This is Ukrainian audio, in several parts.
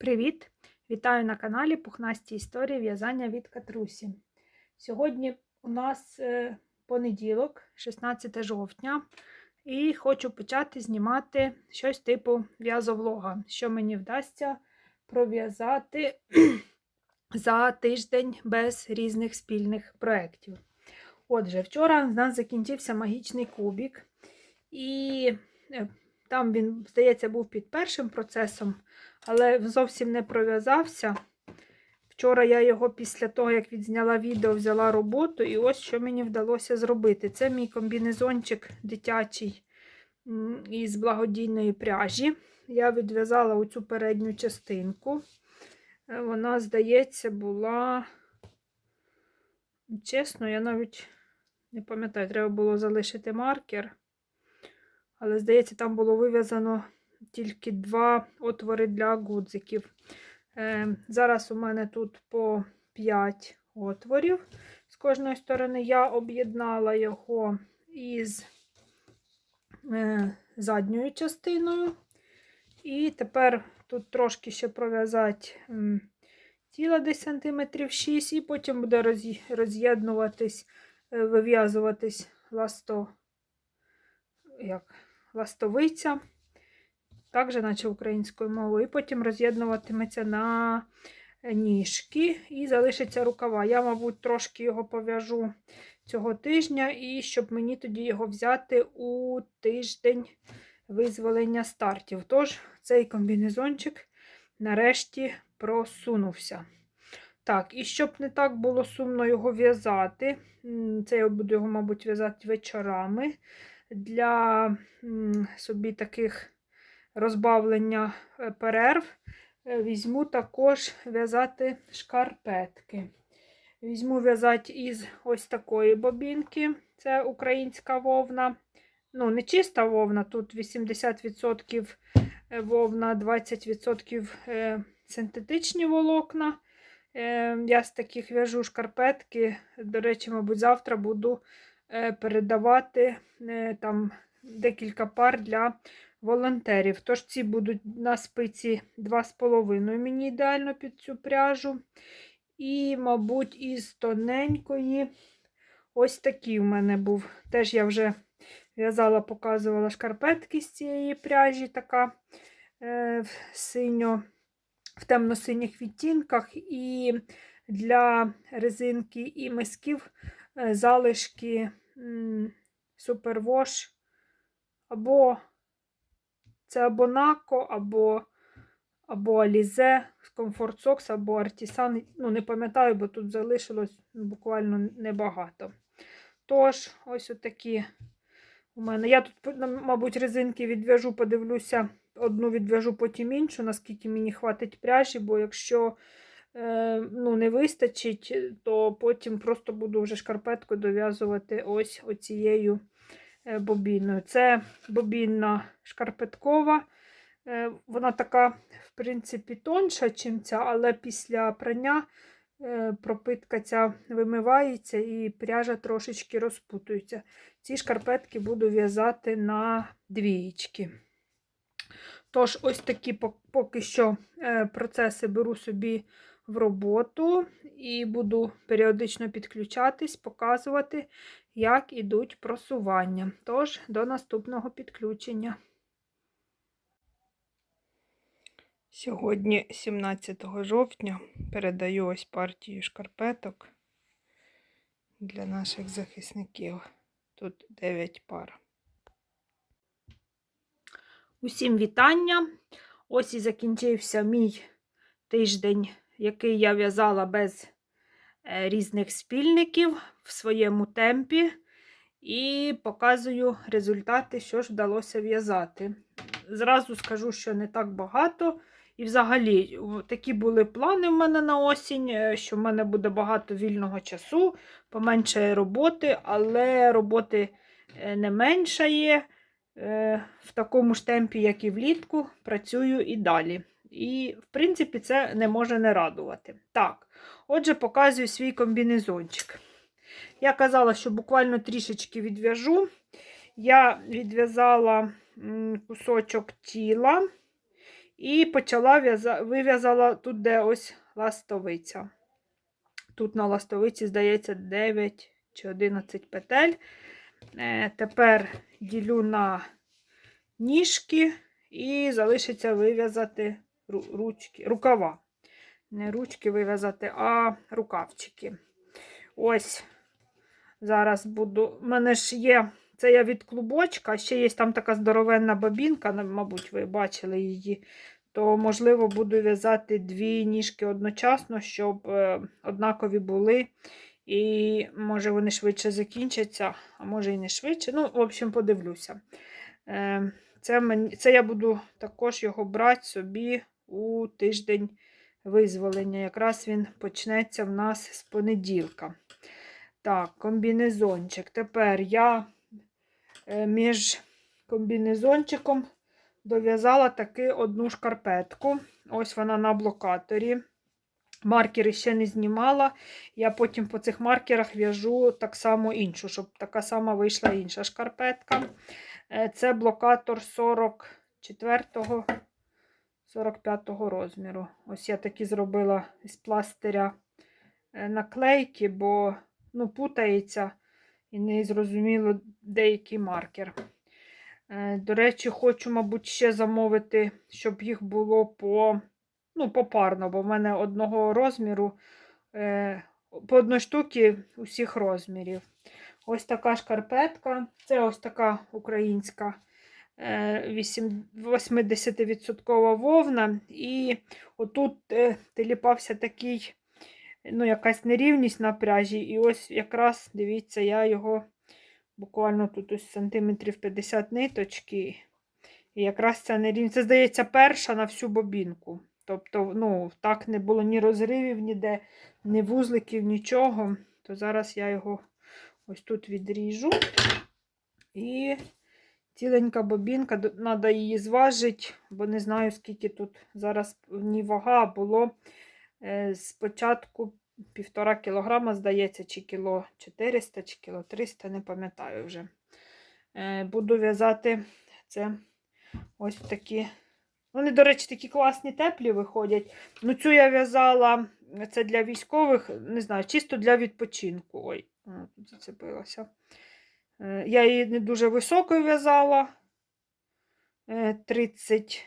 Привіт! Вітаю на каналі Пухнасті історії в'язання від Катрусі. Сьогодні у нас е, понеділок, 16 жовтня, і хочу почати знімати щось типу в'язовлога, що мені вдасться пров'язати за тиждень без різних спільних проєктів. Отже, вчора в нас закінчився магічний кубік, і е, там він, здається, був під першим процесом, але зовсім не пров'язався. Вчора я його після того, як відзняла відео, взяла роботу, і ось що мені вдалося зробити. Це мій комбінезончик дитячий із благодійної пряжі. Я відв'язала оцю передню частинку. Е, Вона, здається, була. Чесно, я навіть не пам'ятаю, треба було залишити маркер. Але, здається, там було вив'язано тільки два отвори для гудзиків. Е, зараз у мене тут по 5 отворів з кожної сторони. Я об'єднала його із е, задньою частиною. І тепер тут трошки ще пров'язати тіла десь сантиметрів 6, і потім буде роз'єднуватись, е, вив'язуватись ласто, як, ластовиця, так наче українською мовою, і потім роз'єднуватиметься на ніжки і залишиться рукава. Я, мабуть, трошки його пов'яжу цього тижня, і щоб мені тоді його взяти у тиждень визволення стартів. Тож, цей комбінезончик нарешті просунувся. Так, і щоб не так було сумно його в'язати, це я буду його, мабуть, в'язати вечорами для собі таких розбавлення е, перерв. е, Візьму також в'язати шкарпетки. Візьму в'язати із ось такої бобінки. Це українська вовна. Ну, не чиста вовна, тут 80% вовна, 20% е, синтетичні волокна. Е, Я з таких в'яжу шкарпетки. До речі, мабуть, завтра буду е, передавати е, там декілька пар для волонтерів. Тож ці будуть на спиці 2,5 мені ідеально під цю пряжу. І, мабуть, із тоненької ось такий в мене був. Теж я вже в'язала, показувала шкарпетки з цієї пряжі, така е, в синьо, в темно-синіх відтінках. І для резинки і мисків е, залишки супервош або це або Нако, або або Alize, Comfort Socks, або Artisan. Ну, не пам'ятаю, бо тут залишилось буквально небагато. Тож, ось отакі у мене. Я тут, мабуть, резинки відв'яжу, подивлюся, одну відв'яжу, потім іншу, наскільки мені хватить пряжі, бо якщо е, ну, не вистачить, то потім просто буду вже шкарпетку дов'язувати ось оцією бобіною. Це бобінна шкарпеткова. Е, Вона така, в принципі, тонша, чим ця, але після прання е, пропитка ця вимивається і пряжа трошечки розпутується. Ці шкарпетки буду в'язати на двієчки. Тож, ось такі поки що е, процеси беру собі в роботу і буду періодично підключатись, показувати, як ідуть просування. Тож, до наступного підключення. Сьогодні, 17 жовтня, передаю ось партію шкарпеток для наших захисників. Тут 9 пар. Усім вітання! Ось і закінчився мій тиждень, який я в'язала без е, різних спільників в своєму темпі. І показую результати, що ж вдалося в'язати. Зразу скажу, що не так багато. І взагалі, такі були плани в мене на осінь, е, що в мене буде багато вільного часу, поменше роботи, але роботи е, не меншає. В такому ж темпі, як і влітку, працюю і далі. І, в принципі, це не може не радувати. Так, отже, показую свій комбінезончик. Я казала, що буквально трішечки відв'яжу. Я відв'язала кусочок тіла І почала в'яза- вив'язала тут, де ось ластовиця. Тут на ластовиці, здається, 9 чи 11 петель. Е, Тепер ділю на ніжки і залишиться вив'язати ручки, рукава. Не ручки вив'язати, а рукавчики. Ось зараз буду. У мене ж є. Це я від клубочка, ще є там така здоровенна бабінка, мабуть, ви бачили її. То, можливо, буду в'язати дві ніжки одночасно, щоб е, однакові були. І може вони швидше закінчаться, а може і не швидше. Ну, в общем, подивлюся. Е, Це, мені, це я буду також його брати собі у тиждень визволення. Якраз він почнеться в нас з понеділка. Так, комбінезончик. Тепер я е, між комбінезончиком дов'язала таки одну шкарпетку. Ось вона на блокаторі. Маркери ще не знімала. Я потім по цих маркерах в'яжу так само іншу, щоб така сама вийшла інша шкарпетка. Е, Це блокатор 44-го, 45-го розміру. Ось я такі зробила з пластиря е, наклейки, бо ну, путається і не зрозуміло деякий маркер. Е, До речі, хочу, мабуть, ще замовити, щоб їх було по, ну, попарно, бо в мене одного розміру, е, по одній штуці усіх розмірів. Ось така шкарпетка. Це ось така українська 80% вовна. І отут е, теліпався такий, ну, якась нерівність на пряжі. І ось якраз, дивіться, я його буквально тут ось сантиметрів 50 ниточки. І якраз ця нерівність, це, здається, перша на всю бобінку. Тобто, ну, так не було ні розривів, ніде, ні вузликів, нічого. То зараз я його ось тут відріжу. І ціленька бобінка, треба її зважити, бо не знаю, скільки тут зараз в вага було е, спочатку півтора кілограма, здається, чи кіло 400, чи кіло 300, не пам'ятаю вже. Е, Буду в'язати це ось такі. Вони, до речі, такі класні теплі виходять. Ну, цю я в'язала, це для військових, не знаю, чисто для відпочинку. Ой, тут зацепилася. Е, Я її не дуже високою в'язала. Е, 30,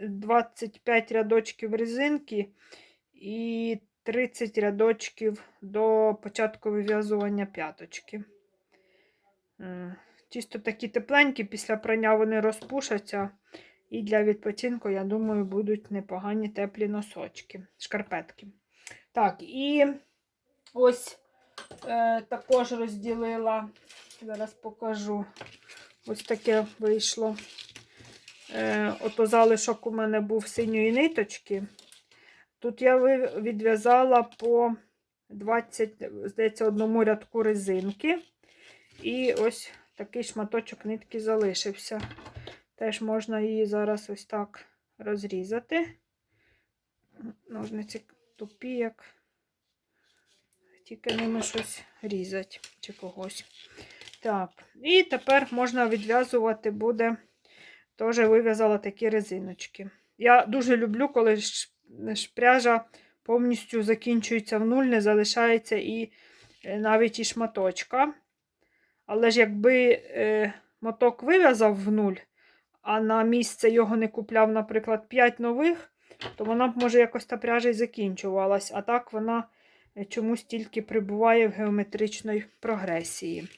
25 рядочків резинки і 30 рядочків до початку вив'язування п'яточки. Е, Чисто такі тепленькі, після прання вони розпушаться. І для відпочинку, я думаю, будуть непогані теплі носочки, шкарпетки. Так, і ось е, також розділила, зараз покажу. Ось таке вийшло. Е, ото залишок у мене був синьої ниточки. Тут я відв'язала по 20, здається, одному рядку резинки. І ось такий шматочок нитки залишився. Теж можна її зараз ось так розрізати. Ножниці тупі, як тільки ними щось різати чи когось. Так, і тепер можна відв'язувати буде. Теж вив'язала такі резиночки. Я дуже люблю, коли пряжа повністю закінчується в нуль, не залишається і е, навіть і шматочка. Але ж якби е, моток вив'язав в нуль, а на місце його не купляв, наприклад, 5 нових, то вона б, може, якось та пряжа і закінчувалась. А так вона чомусь тільки прибуває в геометричній прогресії.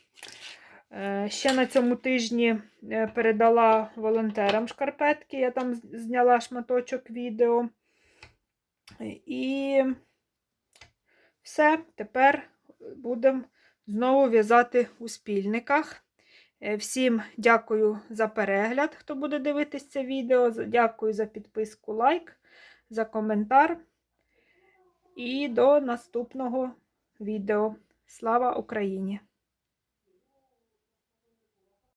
Е, Ще на цьому тижні е, передала волонтерам шкарпетки, я там зняла шматочок відео. І все, тепер будемо знову в'язати у спільниках. Е, Всім дякую за перегляд, хто буде дивитись це відео. Дякую за підписку, лайк, за коментар. І до наступного відео. Слава Україні!